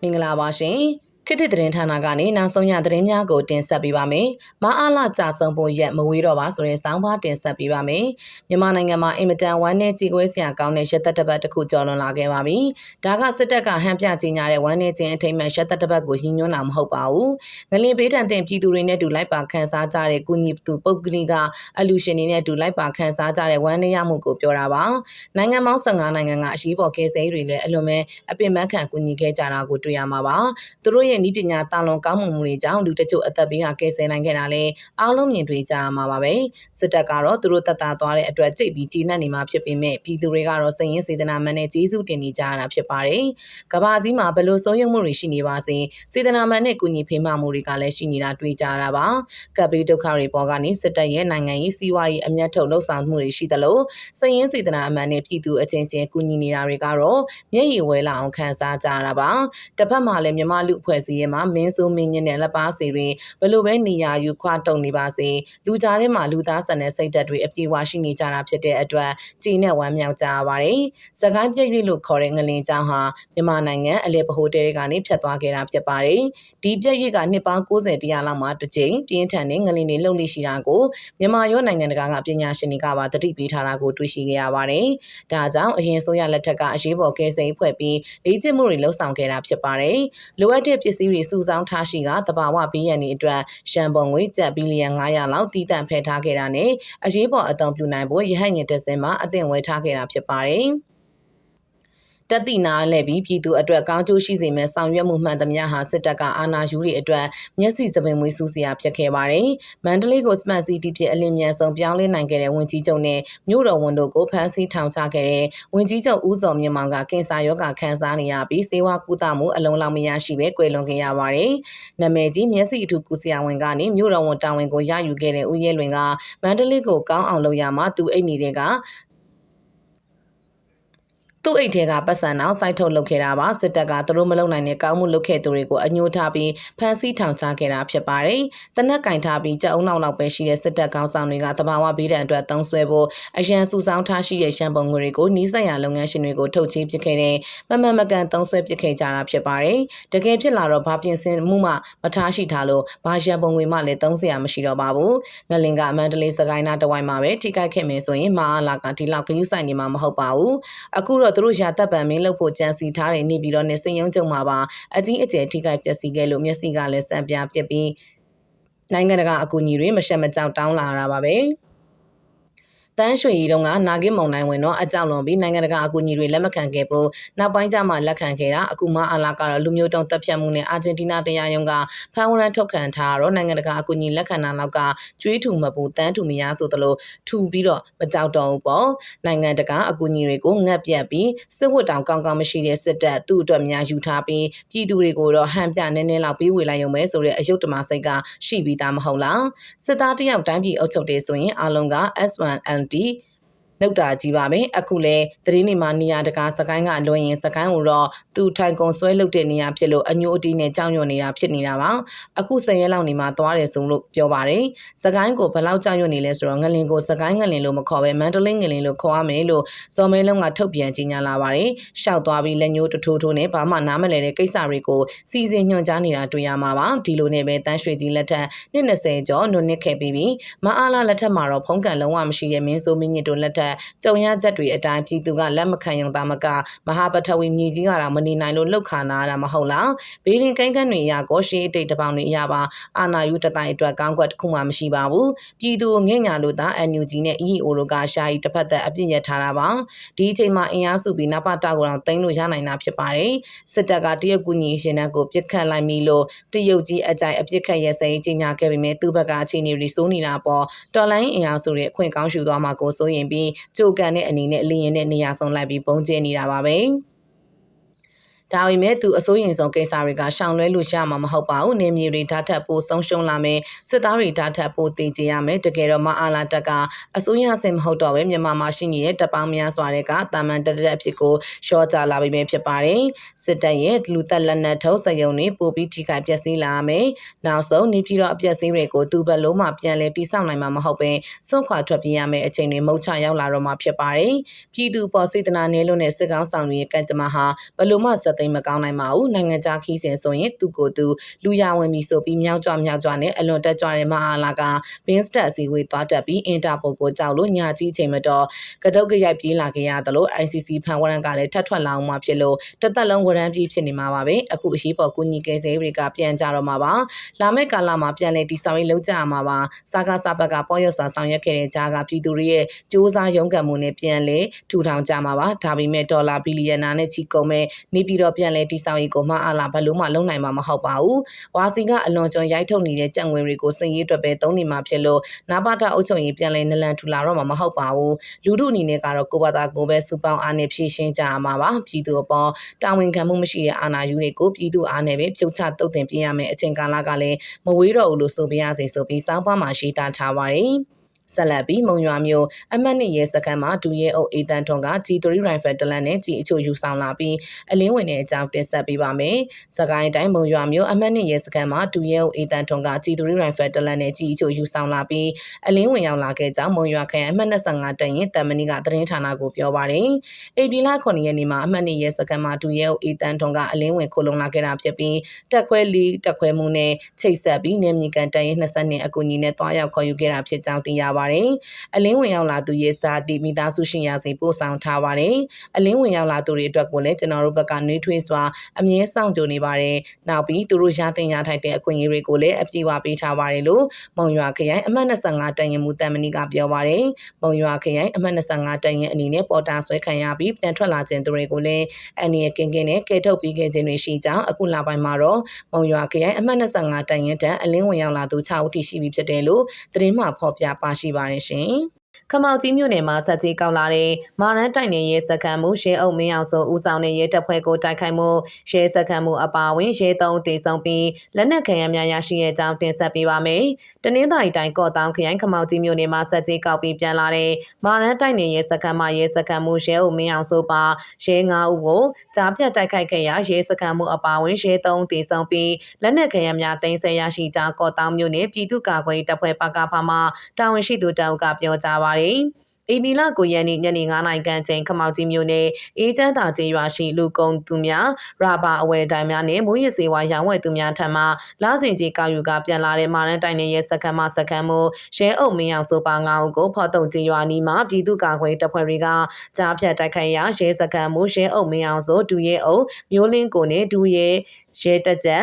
မင်္ဂလာပါရှင် ခေတ်သစ်သတင်းဌာနကနေနောက်ဆုံးရသတင်းများကိုတင်ဆက်ပေးပါမယ်။မအားလာကြဆုံးဖို့ရက်မဝေးတော့ပါဆိုရင်စောင်းပါတင်ဆက်ပေးပါမယ်။မြန်မာနိုင်ငံမှာအင်မတန်ဝမ်းနည်းကြေကွဲစရာကောင်းတဲ့ရက်သက်တစ်ပတ်တစ်ခုကျော်လွန်လာခဲ့ပါပြီ။ဒါကစစ်တပ်ကဟန်ပြကြီးညာတဲ့ဝမ်းနည်းခြင်းအထိမ်းအမှတ်ရက်သက်တစ်ပတ်ကိုရည်ညွှန်းတာမဟုတ်ပါဘူး။ငလင်ပေးတန်တဲ့ပြည်သူတွေနဲ့တူလိုက်ပါခန်းစားကြတဲ့ကုညီသူပုတ်ကလေးကအလူရှင်တွေနဲ့တူလိုက်ပါခန်းစားကြတဲ့ဝမ်းနည်းရမှုကိုပြောတာပါ။နိုင်ငံပေါင်း15နိုင်ငံကအရှိပေါ်ကယ်ဆယ်ရေးတွေလည်းအလွန်ပဲအပင်ပန်းခံကူညီခဲ့ကြတာကိုတွေ့ရမှာပါ။သူတို့ရဲ့ဤပညာတာလွန်ကောင်းမွန်မှုတွေကြောင့်လူတချို့အသက်ဘေးကကယ်ဆယ်နိုင်ခဲ့တာလည်းအားလုံးမြင်တွေ့ကြရမှာပါပဲစစ်တပ်ကတော့သူတို့တတ်တာသွားတဲ့အတွက်ကြိတ်ပြီးကြီးနှက်နေမှာဖြစ်ပေမဲ့ပြည်သူတွေကတော့စည်ရင်စေတနာမှန်နဲ့ကျေးဇူးတင်နေကြရတာဖြစ်ပါတယ်ကဘာစည်းမှာဘလို့ဆုံးယုံမှုတွေရှိနေပါစေစေတနာမှန်နဲ့ကုညီဖေးမမှုတွေကလည်းရှိနေတာတွေ့ကြရတာပါကပ်ဘေးဒုက္ခတွေပေါ်ကနေစစ်တပ်ရဲ့နိုင်ငံရေးစီးပွားရေးအမျက်ထုတ်လှုပ်ဆောင်မှုတွေရှိသလိုစည်ရင်စေတနာအမှန်နဲ့ပြည်သူအချင်းချင်းကုညီနေတာတွေကတော့မျက်ရည်ဝဲလာအောင်ခံစားကြရတာပါတစ်ဖက်မှာလည်းမြမလူအဖွဲ့အစည်းရဲ့မှာမင်းဆိုးမင်းညင်းနဲ့လက်ပါစီတွေဘလို့ပဲနေရာယူခွာတုံနေပါစေလူကြားထဲမှာလူသားဆန်တဲ့စိတ်ဓာတ်တွေအပြေးဝရှိနေကြတာဖြစ်တဲ့အတွက်ကြည်နဲ့ဝမ်းမြောက်ကြရပါတယ်။စကိုင်းပြည့်ရွေ့လို့ခေါ်တဲ့ငလင်ကျောင်းဟာမြန်မာနိုင်ငံအလဲပဟိုတဲကနေဖြတ်သွားခဲ့တာဖြစ်ပါတယ်။ဒီပြည့်ရွေ့ကနှစ်ပေါင်း90တရားလောက်မှတစ်ကြိမ်ပြင်းထန်တဲ့ငလင်တွေလှုပ်လိရှိတာကိုမြန်မာရောနိုင်ငံတကာကပညာရှင်တွေကပါသတိပေးထားတာကိုတွေ့ရှိခဲ့ရပါတယ်။ဒါကြောင့်အရင်ဆိုရလက်ထက်ကအရေးပေါ်ကယ်ဆယ်ဖွဲ့ပြီးလေ့ကျင့်မှုတွေလှုပ်ဆောင်ခဲ့တာဖြစ်ပါတယ်။လိုအပ်တဲ့ပစ္စည်းတွေစုဆောင်းထားရှိကတဘာဝဘေးရန်တွေအတွက်ရှမ်ပုံငွေကျပ်ဘီလီယံ900လောက်တည်တံ့ဖယ်ထားခဲ့တာနဲ့အရေးပေါ်အသုံးပြုနိုင်ဖို့ရဟတ်ညင်တက်စင်မှာအသင့်ဝဲထားခဲ့တာဖြစ်ပါတယ်။ တက်တိနာလဲပြီးပြည်သူအတွက်ကောင်းကျိုးရှိစေမယ့်ဆောင်ရွက်မှုမှန်သမျှဟာစစ်တပ်ကအာဏာယူတွေအတွက်မျက်စိစပင်မွေးစူးစရာဖြစ်ခဲ့ပါတယ်။မန္တလေးကိုစမတ်စီတီဖြစ်အလင်းမြန်ဆုံးပြောင်းလဲနိုင်ခဲ့တဲ့ဝန်ကြီးချုပ်နဲ့မြို့တော်ဝန်တို့ကိုဖမ်းဆီးထောင်ချခဲ့တဲ့ဝန်ကြီးချုပ်ဦးစောမြင့်မောင်ကကင်ဆာရောဂါခံစားနေရပြီးဆေးဝါးကုသမှုအလုံးလောက်မရရှိပဲကွယ်လွန်ခဲ့ရပါတယ်။နာမည်ကြီးမျက်စိအထူးကုဆရာဝန်ကနေမြို့တော်ဝန်တာဝန်ကိုရယူခဲ့တဲ့ဦးရဲလွင်ကမန္တလေးကိုကောင်းအောင်လုပ်ရမှာသူအိတ်နေတဲ့က သူ့အိတ်ထဲကပတ်စံအောင်စိုက်ထုတ်လုပ်ခဲ့တာပါစစ်တပ်ကသူတို့မလုံနိုင်တဲ့ကောင်းမှုလုပ်ခဲ့သူတွေကိုအညှိုးထားပြီးဖမ်းဆီးထောင်ချခဲ့တာဖြစ်ပါတယ်တနက်ကင်ထားပြီးကြောက်အုံနောက်လောက်ပဲရှိတဲ့စစ်တပ်ကောင်းဆောင်တွေကတဘာဝဘေးဒဏ်အတွက်သုံးဆွဲဖို့အရန်စုဆောင်းထားရှိတဲ့ရှမ်းပုံငွေတွေကိုနှီးစက်ရလုပ်ငန်းရှင်တွေကိုထုတ်ချေးပစ်ခဲ့တဲ့မမမကန်သုံးဆွဲပစ်ခဲ့ကြတာဖြစ်ပါတယ်တကယ်ဖြစ်လာတော့ဘာပြင်ဆင်မှုမှမထားရှိထားလို့ဘာရှမ်းပုံငွေမှလည်းသုံးစရာမရှိတော့ပါဘူးငလင်ကအမန္တလေးစကိုင်းနာတဝိုင်းမှာပဲထိခိုက်ခဲ့မယ်ဆိုရင်မအားလာကဒီလောက်ဂရုစိုက်နေမှာမဟုတ်ပါဘူးအခုတော့သူတို့ရာတပ်ပံမင်းလုပ်ဖို့ကြံစီထားတဲ့နေပြီးတော့နေစင်ယုံကြုံမှာပါအကြီးအကျယ်ထိခိုက်ပျက်စီးခဲ့လို့မျက်စိကလည်းစံပြပြစ်ပြီးနိုင်ငံတကာအကူအညီတွေမရှက်မကြောက်တောင်းလာတာပါပဲ။ တန်းရွှေရီတုန်းကနာဂစ်မုံနိုင်ဝင်တော့အကြောက်လွန်ပြီးနိုင်ငံတကာအကူအညီတွေလက်မခံခဲ့ဖို့နောက်ပိုင်းကျမှလက်ခံခဲ့တာအခုမှအာလာကတော့လူမျိုးတုံးတပ်ဖြတ်မှုနဲ့အာဂျင်တီးနားတရားရုံးကဖမ်းဝရမ်းထုတ်ခံထားတော့နိုင်ငံတကာအကူအညီလက်ခံတာနောက်ကကျွေးထူမပူတန်းထူမရဆိုသလိုထူပြီးတော့မကြောက်တော့ဘူးပေါ့နိုင်ငံတကာအကူအညီတွေကိုငတ်ပြတ်ပြီးစစ်ဝတ်တောင်ကောင်းကောင်းမရှိတဲ့စစ်တပ်သူ့အတွက်များယူထားပြီးပြည်သူတွေကိုတော့ဟန်ပြနည်းနည်းလောက်ပြီးဝေလိုက်ရုံပဲဆိုတဲ့အယုတ်တမစိတ်ကရှိပြီးသားမဟုတ်လားစစ်သားတယောက်တိုင်းပြည်အုပ်ချုပ်တယ်ဆိုရင်အလုံးက S1N တီ လောက်တာကြီးပါပဲအခုလဲသတင်းတွေမှာနေရာတကာစကိုင်းကလွှင့်ရင်စကိုင်းကိုတော့သူထိုင်ကုံဆွဲလုပ်တဲ့နေရာဖြစ်လို့အညိုအတီးနဲ့ကြောက်ရွံ့နေတာဖြစ်နေတာပါအခုဆယ်ရက်လောက်နေမှသွားတယ်ဆိုလို့ပြောပါတယ်စကိုင်းကိုဘယ်လောက်ကြောက်ရွံ့နေလဲဆိုတော့ငလင်ကိုစကိုင်းငလင်လို့မခေါ်ပဲမန္တလေးငလင်လို့ခေါ်ရမယ်လို့စော်မဲလုံးကထုတ်ပြန်ကြေညာလာပါတယ်ရှောက်သွားပြီးလက်ညှိုးတထိုးထိုးနဲ့ဘာမှနားမလဲတဲ့ကိစ္စတွေကိုစီစဉ်ညွှန်ကြားနေတာတွေ့ရမှာပါဒီလိုနဲ့ပဲတန်းရွှေကြီးလက်ထက်နှစ်20ကျော်နုနှစ်ခဲ့ပြီးပြီမအားလာလက်ထက်မှာတော့ဖုံးကန်လုံးဝမရှိတဲ့မင်းဆိုးမင်းညစ်တို့လက်ထက်ကြုံရချက်တွေအတိုင်းပြည်သူကလက်မခံရုံသာမကမဟာပထဝီမြေကြီးကတော့မနေနိုင်လို့လှုပ်ခါနာတာမဟုတ်လားဘေးရင်ကိန်းကန်းတွေအရကောရှေးတိတ်တပေါင်းတွေအရပါအာနာယူတတိုင်အတွက်ကောင်းကွက်တစ်ခုမှမရှိပါဘူးပြည်သူငဲ့ညာလို့သာ NUG နဲ့ EEO တို့ကရှားရီတစ်ဖက်သက်အပြစ်ရထားတာပါဒီအချိန်မှာအင်အားစုပြီးနပတာကိုတော့တင်လို့ရနိုင်တာဖြစ်ပါတယ်စစ်တပ်ကတရုတ်ကူညီရှင်တဲ့ကိုပြစ်ခတ်လိုက်ပြီလို့တရုတ်ကြီးအကြိုက်အပြစ်ခတ်ရဲစိန်ကြီးညာခဲ့ပေမဲ့သူ့ဘက်ကအခြေအနေတွေစိုးနေတာပေါ့တော်လိုင်းအင်အားစုတွေအခွင့်ကောင်းယူသွားမှာကိုစိုးရင်ပြီးကြိုကန်တဲ့အနေနဲ့လင်းရင်တဲ့နေရာဆုံးလိုက်ပြီးပုံကျဲနေတာပါပဲ ဒါပေမဲ့သူအစိုးရင်ဆုံးကိစ္စတွေကရှောင်လွဲလို့ရမှာမဟုတ်ပါဘူးနေမြေတွေဓာတ်ထက်ပိုဆုံးရှုံးလာမယ်စစ်သားတွေဓာတ်ထက်ပိုတည်ကြရမယ်တကယ်တော့မအားလာတက်ကအစိုးရစင်မဟုတ်တော့ပဲမြန်မာမှာရှိနေတဲ့တပ်ပေါင်းများစွာတဲ့ကတာမန်တက်တက်အဖြစ်ကိုရှော့ချလာပြီးပဲဖြစ်ပါတယ်စစ်တပ်ရဲ့လူသက်လက်နက်ထုတ်စက်ရုံတွေပိုပြီးထိခိုက်ပျက်စီးလာမယ်နောက်ဆုံးနေပြည်တော်အပျက်စီးတွေကိုသူ့ဘက်လုံးမှပြန်လဲတိစောက်နိုင်မှာမဟုတ်ပဲဆုံးခွာထွက်ပြေးရမယ့်အချိန်တွေမုတ်ချရောက်လာတော့မှာဖြစ်ပါတယ်ပြည်သူပေါ်စေတနာနယ်လို့နဲ့စစ်ကောင်းဆောင်တွေရဲ့ကံကြမ္မာဟာဘလို့မှစက်သိမ်းမကောင်းနိုင်ပါဘူးနိုင်ငံခြားခီးစဉ်ဆိုရင်သူ့ကိုယ်သူလူရဝင်ပြီးဆိုပြီးမြောက်ကြွမြောက်ကြွနဲ့အလွန်တက်ကြွတဲ့မအားလာကဘင်းစတက်အစည်းအဝေးသွားတက်ပြီးအင်တာပိုကိုကြောက်လို့ညာကြီးချိန်မတော့ကတုတ်ကရိုက်ပြေးလာခဲ့ရတယ်လို့ ICC ဖန်ဝရန်ကလည်းထပ်ထွက်လာအောင်မှဖြစ်လို့တသက်လုံးဝရန်ပြီးဖြစ်နေမှာပါပဲအခုအရှိပေါ်ကုညီကယ်ဆယ်တွေကပြန်ကြတော့မှာပါလာမယ့်ကာလမှာပြန်လည်တည်ဆောက်ရေးလုပ်ကြရမှာပါစာကားစာဘက်ကပေါ်ရွတ်စွာဆောင်ရွက်ခဲ့တဲ့ကြားကပြည်သူတွေရဲ့စ조사ရုံးကန်မှုနဲ့ပြန်လည်ထူထောင်ကြမှာပါဒါပေမဲ့ဒေါ်လာဘီလီယံနာနဲ့ချီကုန်မဲ့နေပြည်တော်ပြန်လည်တည်ဆောက်ရေးကိုမှအလားဘလို့မှလုံနိုင်မှာမဟုတ်ပါဘူးဝါစီကအလွန်ကျွံရိုက်ထုတ်နေတဲ့ကြံငွေတွေကိုစင်ရေးအတွက်ပဲသုံးနေမှာဖြစ်လို့နာဘာတာအုပ်ချုပ်ရေးပြန်လည်နလန်ထူလာတော့မှာမဟုတ်ပါဘူးလူတို့အနေနဲ့ကတော့ကိုဘာသာကိုပဲစူပေါင်းအားနဲ့ဖြည့်ရှင်းကြရမှာပါပြည်သူအပေါ်တာဝန်ခံမှုမရှိတဲ့အာဏာယူတွေကိုပြည်သူအားနဲ့ပဲပြုတ်ချတုတ်တင်ပြရမယ်အချိန်ကာလကလည်းမဝေးတော့ဘူးလို့ဆိုပြရစီဆိုပြီးစောင်းပါမှာရှိတာထားပါတယ် ဆက်လက်ပြီးမုံရွာမျိုးအမှတ်နှစ်ရဲစခန်းမှာဒူရဲအုပ်အေတန်ထွန်က G3 rifle တလန်နဲ့ကြီးအချို့ယူဆောင်လာပြီးအလင်းဝင်တဲ့အကြောင်းတင်ဆက်ပေးပါမယ်။စကိုင်းတိုင်းမုံရွာမျိုးအမှတ်နှစ်ရဲစခန်းမှာဒူရဲအုပ်အေတန်ထွန်က G3 rifle တလန်နဲ့ကြီးအချို့ယူဆောင်လာပြီးအလင်းဝင်ရောက်လာခဲ့ကြောင်းမုံရွာခရိုင်အမှတ်25တရင်တမနီကသတင်းဌာနကိုပြောပါတယ်။အေပီလာ9ရက်နေ့မှာအမှတ်နှစ်ရဲစခန်းမှာဒူရဲအုပ်အေတန်ထွန်ကအလင်းဝင်ခိုလုံလာခဲ့တာဖြစ်ပြီးတက်ခွဲလီတက်ခွဲမှုနဲ့ချိတ်ဆက်ပြီးနေမြေကန်တရင်20နှစ်အကူအညီနဲ့တွားရောက်ခေါ်ယူခဲ့တာဖြစ်ကြောင်းသိရပါတယ်။အလင်းဝင်ရောက်လာသူရဲ့စာတီမိသားစုရှင်ရစီပို့ဆောင်ထားပါတယ်။အလင်းဝင်ရောက်လာသူတွေအတွက်ကိုလည်းကျွန်တော်တို့ဘက်ကနှွေးထွေးစွာအမြဲဆောင်ကြနေပါတယ်။နောက်ပြီးသူတို့ရတင်ရထိုက်တဲ့အခွင့်အရေးတွေကိုလည်းအပြည့်အဝပေးထားပါတယ်လို့မုံရွာခရိုင်အမှတ်25တန်ရင်မူတန်မနီကပြောပါတယ်။မုံရွာခရိုင်အမှတ်25တန်ရင်အနေနဲ့ပေါ်တာဆွဲခံရပြီးပြန်ထွက်လာခြင်းသူတွေကိုလည်းအန်ဒီရဲ့ကင်ကင်နဲ့ကဲထုတ်ပြီးခဲ့ခြင်းတွေရှိကြောင်းအခုလပိုင်းမှာတော့မုံရွာခရိုင်အမှတ်25တန်ရင်တန်အလင်းဝင်ရောက်လာသူ6ဦးထိရှိပြီဖြစ်တယ်လို့သတင်းမှဖော်ပြပါရှိပါတယ်ရှင်။ ခမောက်ကြီးမြို့နယ်မှာဆက်ကြီးကောက်လာတဲ့မာရန်တိုင်နယ်ရဲစခန်းမှုရဲအုပ်မင်းအောင်စုဦးဆောင်တဲ့ရဲတပ်ဖွဲ့ကိုတိုက်ခိုက်မှုရဲစခန်းမှုအပါအဝင်ရဲသုံးတေဆုံးပြီးလက်နက်ခံရများရရှိတဲ့အကြောင်းတင်ဆက်ပေးပါမယ်။တနင်္သာရီတိုင်းကော့တောင်ခရိုင်ခမောက်ကြီးမြို့နယ်မှာဆက်ကြီးကောက်ပြီးပြန်လာတဲ့မာရန်တိုင်နယ်ရဲစခန်းမှာရဲစခန်းမှုရဲအုပ်မင်းအောင်စုပါရဲ၅ဦးကိုကြားပြတ်တိုက်ခိုက်ခဲ့ရာရဲစခန်းမှုအပါအဝင်ရဲသုံးတေဆုံးပြီးလက်နက်ခံရများသိမ်းဆည်းရရှိကြောင်းကော့တောင်မြို့နယ်ပြည်သူ့ကာကွယ်တပ်ဖွဲ့ပကဖမှတာဝန်ရှိသူတအုပ်ကပြောကြားပါတယ်။အေမီလာကိုရန်နီညနေ9နိုင်ခန့်ချိန်ခမောက်ကြီးမြို့နယ်အေးချမ်းသာကျေးရွာရှိလူကုန်သူများရာဘာအဝယ်တိုင်းများနဲ့မိုးရစေဝါရောင်းဝယ်သူများထံမှလာစဉ်ကြီးကောက်ယူကပြန်လာတဲ့မာရန်တိုင်နယ်ရဲ့စခန်းမှစခန်းမှုရဲအုပ်မင်းအောင်ဆိုပါငါးဦးကိုဖော်တုံကျေးရွာနီးမှာပြည်သူ့ကာကွယ်တပ်ဖွဲ့တွေကကြားဖြတ်တိုက်ခိုက်ရာရဲစခန်းမှုရဲအုပ်မင်းအောင်ဆိုဒူရဲအုပ်မျိုးလင်းကိုနဲ့ဒူရဲရဲတက်ကြံ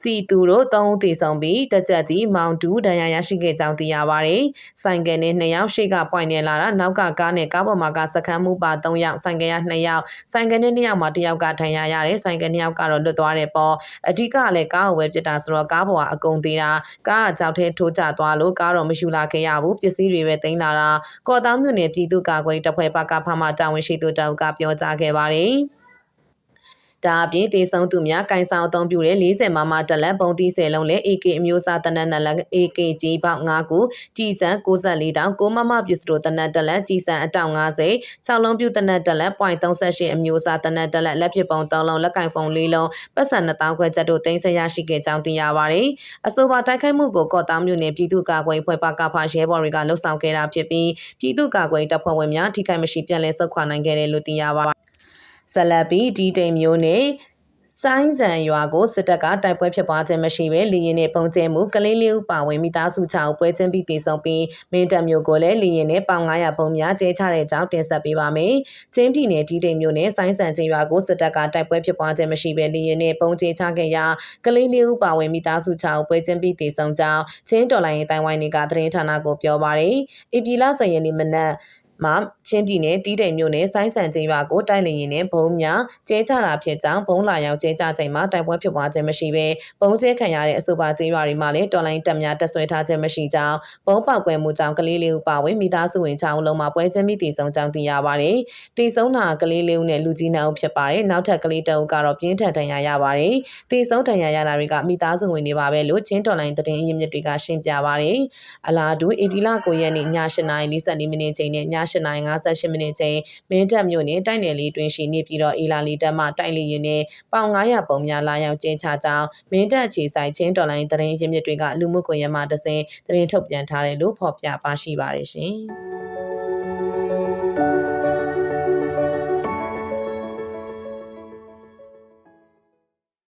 စီသူတို့သုံးတေဆောင်ပြီးတက်ကြကြီးမောင်တူဒဏ်ရာရရှိခဲ့ကြောင်းသိရပါတယ်။ဆိုင်ကယ်နဲ့2ယောက်ရှေ့ကပွိုင်နေလာတာနောက်ကကားနဲ့ကားပေါ်မှာကစခန်းမှုပါ3ယောက်ဆိုင်ကယ်ရ2ယောက်ဆိုင်ကယ်နဲ့2ယောက်မှာ1ယောက်ကဒဏ်ရာရတယ်ဆိုင်ကယ်2ယောက်ကတော့လွတ်သွားတယ်ပေါ့အဓိကလည်းကားကိုပဲပြစ်တာဆိုတော့ကားပေါ်ကအကုန်သေးတာကားကကြောက်ထဲထိုးကျသွားလို့ကားတော့မယူလာခဲ့ရဘူးပစ္စည်းတွေပဲတင်လာတာကော်တောင်းမြို့နယ်ပြည်သူ့ကာကွယ်တပ်ဖွဲ့ပကဖမှတာဝန်ရှိသူတောက်ကပြောကြားခဲ့ပါတယ်။ ဒါအပြင်တေဆုံးသူများကင်ဆောင်အသုံးပြုတဲ့40မမတလက်ပုံတီးဆယ်လုံးနဲ့ AK အမျိုးအစားတနက်နလက် AK ကြီးပေါက်9ခုကြီးစံ64တောင်6မမပစ္စတိုတနက်တလက်ကြီးစံအတောင်90 6လုံးပြုတနက်တလက် .38 အမျိုးအစားတနက်တလက်လက်ဖြစ်ပုံ3လုံးလက်ကင်ဖုန်း4လုံးပတ်စံ2000ခွဲချက်တို့တင်ဆက်ရရှိခဲ့ကြောင်းသိရပါတယ်။အဆိုပါတိုက်ခိုက်မှုကိုကော့တောင်မြို့နယ်ပြည်သူ့ကာကွယ်ဖွဲ့ပကဖရဲဘော်တွေကလှုပ်ဆောင်ခဲ့တာဖြစ်ပြီးပြည်သူ့ကာကွယ်တပ်ဖွဲ့ဝင်များထိခိုက်မရှိပြန်လည်ဆုတ်ခွာနိုင်ခဲ့တယ်လို့သိရပါတယ် ဇလပီဒီတိမ်မျိုးနဲ့ဆိုင်းဆန်ရွာကိုစစ်တပ်ကတိုက်ပွဲဖြစ်ပွားခြင်းမရှိဘဲလေရင်နဲ့ပုံကျဲမှုကလေးလေးဦးပါဝင်မိသားစု6ဦးပွဲချင်းပြီးတည်ဆုံပြီးမင်းတပ်မျိုးကိုလည်းလေရင်နဲ့ပေါင်900ပုံများကျဲချတဲ့ကြောင်းတင်ဆက်ပေးပါမယ်။ချင်းပြည်နယ်ဒီတိမ်မျိုးနဲ့ဆိုင်းဆန်ချင်းရွာကိုစစ်တပ်ကတိုက်ပွဲဖြစ်ပွားခြင်းမရှိဘဲလေရင်နဲ့ပုံကျဲချခဲ့ရာကလေးလေးဦးပါဝင်မိသားစု6ဦးပွဲချင်းပြီးတည်ဆုံကြောင်းချင်းတော်လိုင်းရင်တိုင်ဝိုင်းတွေကသတင်းဌာနကိုပြောပါရယ်။အေပီလာဆယ်ရက်နေ့မနက် မှာချင်းပြည်နယ်တီးတိမ်မြို့နယ်ဆိုင်းဆန်ကျေးရွာကိုတိုက်လေရင်နဲ့ဘုံများကျဲချတာဖြစ်ကြောင်းဘုံလာရောက်ကျဲချချိန်မှာတိုက်ပွဲဖြစ်ပွားခြင်းမရှိဘဲဘုံကျဲခံရတဲ့အဆိုပါကျေးရွာတွေမှာလည်းတော်လိုင်းတပ်များတပ်ဆွဲထားခြင်းမရှိကြောင်းဘုံပောက်ကွဲမှုကြောင့်ကလေးလေးဦးပါဝင်မိသားစုဝင်6ဦးလုံးမှာပွဲချင်းမိတည်ဆုံးကြောင်းသိရပါတယ်။တည်ဆုံးတာကလေးလေးဦးနဲ့လူကြီးနှစ်ဦးဖြစ်ပါတယ်။နောက်ထပ်ကလေးတစ်ဦးကတော့ပြင်းထန်ဒဏ်ရာရပါတယ်။တည်ဆုံးဒဏ်ရာရတာတွေကမိသားစုဝင်တွေပါပဲလို့ချင်းတော်လိုင်းသတင်းအရင်းမြစ်တွေကရှင်းပြပါတယ်။အလားတူဧပြီလ9ရက်နေ့ည8:40မိနစ်ချိန်နဲ့ည8:58မိနစ်ချိန်မင်းတပ်မြို့နယ်တိုက်နယ်လေးတွင်ရှိနေပြီးတော့အေလာလီတပ်မှတိုက်လေရင်နဲ့ပေါင်900ပုံများလာရောက်ကျင်းချကြောင်းမင်းတပ်အခြေဆိုင်ချင်းတော်လိုင်းသတင်းရင်းမြစ်တွေကလူမှုကွန်ရက်မှာတစင်သတင်းထုတ်ပြန်ထားတယ်လို့ဖော်ပြပါရှိပါတယ်ရှင်။